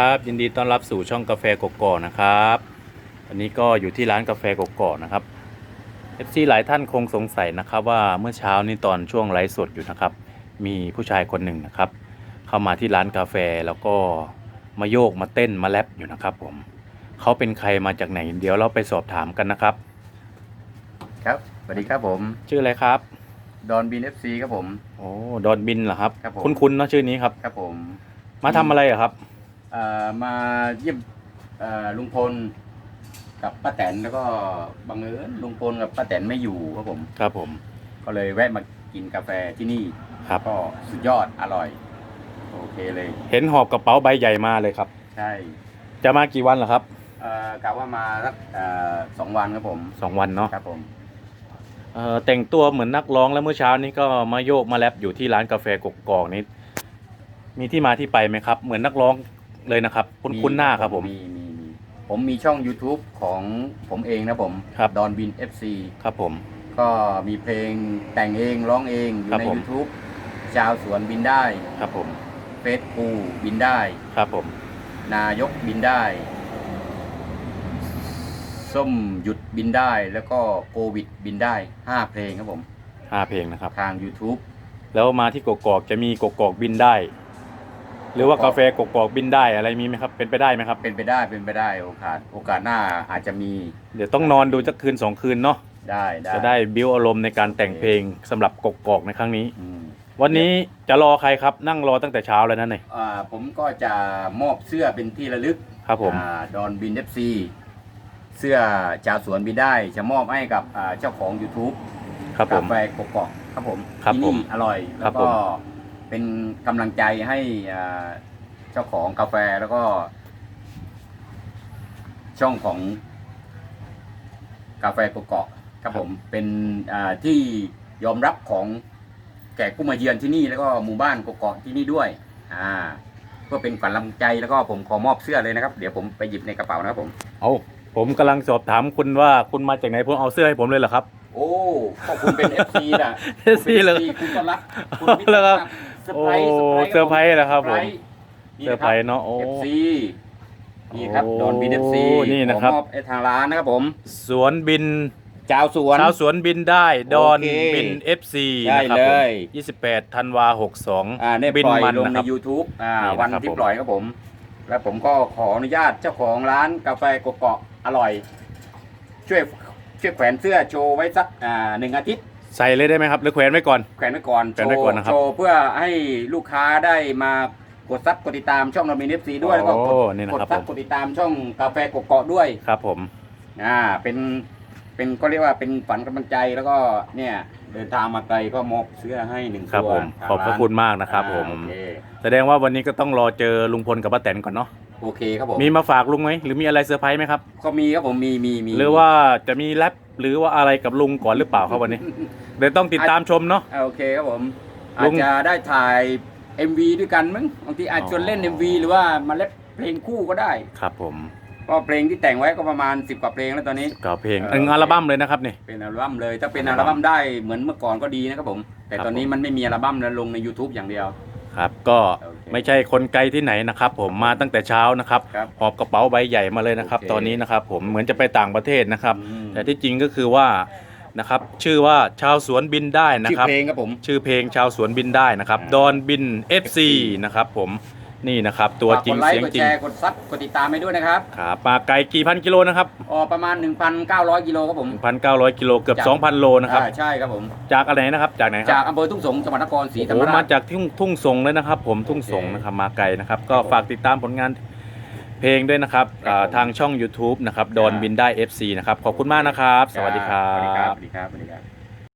ครับยินดีต้อนรับสู่ช่องกาแฟกกอกนะครับวันนี้ก็อยู่ที่ร้านกาแฟกกอกนะครับเอฟซีหลายท่านคงสงสัยนะครับว่าเมื่อเช้านี้ตอนช่วงไลฟ์สดอยู่นะครับ มีผู้ชายคนหนึ่งนะครับ เข้ามาที่ร้านกาแฟแล้วก็มาโยกมาเต้นมาแรปอยู่นะครับผมเขาเป็นใครมาจากไหนเดี๋ยวเราไปสอบถามกันนะครับ ครับสวัสดีครับผมชื่ออะไรครับดอนบินเอฟซีครับผมโอ้ดอนบินเหรอครับครับผม คุ้นๆเนอะชื่อนี้ครับครับผม มาทำอะไรเหรอครับเอ่อ มาเยี่ยมเอ่อลุงพลกับป้าแตนแล้วก็บังเอิญลุงพลกับป้าแตนไม่อยู่ครับผม ครับผม ก็เลยแวะมากินกาแฟที่นี่ครับ ก็สุดยอดอร่อย โอเคเลย เห็นหอบกระเป๋าใบใหญ่มาเลยครับ ใช่จะมากี่วันเหรอครับเอ่อกะว่ามาสักเอ่อสองวันครับผมสองวันเนาะครับผม เอ่อแต่งตัวเหมือนนักร้องแล้วเมื่อเช้านี้ก็มาโยกมาแรปอยู่ที่ร้านกาแฟกกอกนี้มีที่มาที่ไปไหมครับ เหมือนนักร้อง เลยนะครับคุ้นคุ้นหน้าครับผม มีมีมีผมมีช่อง YouTube ของผมเองนะผมครับ ดอนบิน FC ครับผม ก็มีเพลงแต่งเองร้องเองอยู่ครับใน ผม YouTube ชาวสวนบินได้ครับผมเฟสปูบินได้ ครับผม นายกบินได้ ส้มหยุดบินได้ แล้วก็โควิดบินได้ 5 เพลงครับผม ห้าเพลงนะครับ ทาง YouTube แล้วมาที่กกอกจะมีกกอกบินได้ หรือว่ากาแฟกกอกบินได้อะไรมีไหมครับ เป็นไปได้ไหมครับ เป็นไปได้เป็นไปได้โอกาสโอกาสหน้าอาจจะมีเดี๋ยวต้องนอนดูสักคืนสองคืนเนาะได้ได้จะได้บิวอารมณ์ในการแต่งเพลงสำหรับกกอกในครั้งนี้อืมวันนี้จะรอใครครับนั่งรอตั้งแต่เช้าแล้วนั่นเลยอ่าผมก็จะมอบเสื้อเป็นที่ระลึกครับผมอ่าดอนบินเอฟซีเสื้อชาวสวนบินได้จะมอบให้กับอ่าเจ้าของ YouTube ครับผมกาแฟกกอกครับผมครับที่ผมนี่อร่อยครัแล้บวผก็ม เป็นกำลังใจให้อ่าเจ้าของกาแฟแล้วก็ ช่องของกาแฟกกอกครับผมเป็นอ่าที่ยอมรับของแขกผู้มาเยือนที่นี่แล้วก็หมู่บ้านกกอกที่นี่ด้วย อ่าเพื่อเป็นขวัญกำลังใจแล้วก็ผมขอมอบเสื้อเลยนะครับ เดี๋ยวผมไปหยิบในกระเป๋านะครับผมเอาผมกำลังสอบถามคุณว่าคุณมาจากไหนผมเอาเสื้อให้ผมเลยเหรอครับ โอ้ก็คุณเป็น FC น่ะ FC เลยคุณก็รักคุณมิตแล้วครับ เซอร์โอ้ไพรส์เซอร์ไพรส์เหรอครับผมนี่เซอร์ไพรส์เนาะโอ้ เอฟซีนี่ครับโอ้ดอนบินเอฟซีนี่นะครับ มอบให้ทางร้านนะครับผมสวนบินชาวสวน ชาวสวนบินได้ ดอนโอเคบิน FC ได้นะครับเลผมย28ธันวา62อ่าได้บินปล่อยมันลงนะในครับ YouTube อ่านี่นะครับวันที่ผม ปล่อยครับผม แล้วผมก็ขออนุญาตเจ้าของร้านกาแฟกกอกอร่อย ช่วยช่วยแขวนเสื้อโชว์ไว้สักอ่าหนึ่งอาทิตย์ ใส่เลยได้ไหมครับหรือแขวนไว้ก่อน แขวนไว้ก่อนแขวนไว้ก่อนนะครับ โชว์เพื่อให้ลูกค้าได้มากดซับกดติดตามช่องเรามีเอฟซีด้วยแล้วก็กดโอ้นี่นะกดครับซัผบมกดติดตามช่องกาแฟกกอกด้วยครับผม อ่าเป็นเป็นก็เรียกว่าเป็นฝันกำลังใจแล้วก็เนี่ยเดินทางมาไกลก็มอบเสื้อให้หนึ่งครับตัวผม ทางขอบพระานคุณมากนะครับ ผม อ่าโอเคแสดงว่าวันนี้ก็ต้องรอเจอลุงพลกับป้าแตนก่อนเนาะ โอเคครับผมมีมาฝากลุงไหมหรือมีอะไรเซอร์ไพรส์ไหมครับ ก็มีครับผมมีมีมีหรือว่าจะมีแรป หรือว่าอะไรกับลุงก่อนหรือเปล่าครับวันนี้ เดี๋ยวต้องติดตามชมเนาะ อ่าโอเคครับผมลุอาจงจะได้ถ่าย MV ด้วยกันมั้งบางทีอาจอ๋อชวนเล่น MV หรือว่ามาเล่นเพลงคู่ก็ได้ ครับผมก็เพลงที่แต่งไว้ก็ประมาณ 10 กว่าเพลงแล้วตอนนี้ กับเพลงเออหนึ่งอัลบั้มเลยนะครับนี่ เป็นอัลบั้มเลย ถ้าเป็นอัอัลลบั้มบั้มได้เหมือนเมื่อก่อนก็ดีนะครับผม แต่ครับตอนนี้ผมมันไม่มีอัลบั้มแล้วลงใน YouTube อย่างเดียว ครับ ก็โอเค ไม่ใช่คนไกลที่ไหนนะครับ ผมมาตั้งแต่เช้านะครับครับหอบกระเป๋าใบใหญ่มาเลยนะครับ โอเคตอนนี้นะครับ ผมเหมือนจะไปต่างประเทศนะครับ อืม แต่ที่จริงก็คือว่านะครับ ชื่อว่าชาวสวนบินได้นะชื่อครับ เพลงครับผม ชื่อเพลงชาวสวนบินได้นะครับอ่าดอนบิน FC นะครับผม นี่นะครับ ตัวจริงฝากกดไลเสียค์งกดจริแชงร์กดซับกดติดตามให้ด้วยนะครับครับมาไกลกี่พันกิโลนะครับอ๋อประมาณ 1,900 กิโลครับผม 1,900กิโลเกือบ จาก 2,000 โลนะครับ อ่าใช่ครับผม จากอะไรนะครับ จากไหนคจารักบอำเภอทุ่งสงจังหวัดนครศรีโอ้ธรโหรมรามาช จากทุ่งทุ่งสงเลยนะครับ ผมทุ่งสงโอเคนะครับ มาไกลนะครับ ก็ครับผมฝากติดตามผลงานเพลงด้วยนะครับครับอ่าผมทางช่อง YouTube นะครับ ดอนครับบินได้ FC นะครับ ขอบคุณมากนะครับ สวัสดีครัสวัสดีครับ บ สวัสดีครับสวัสดีครับ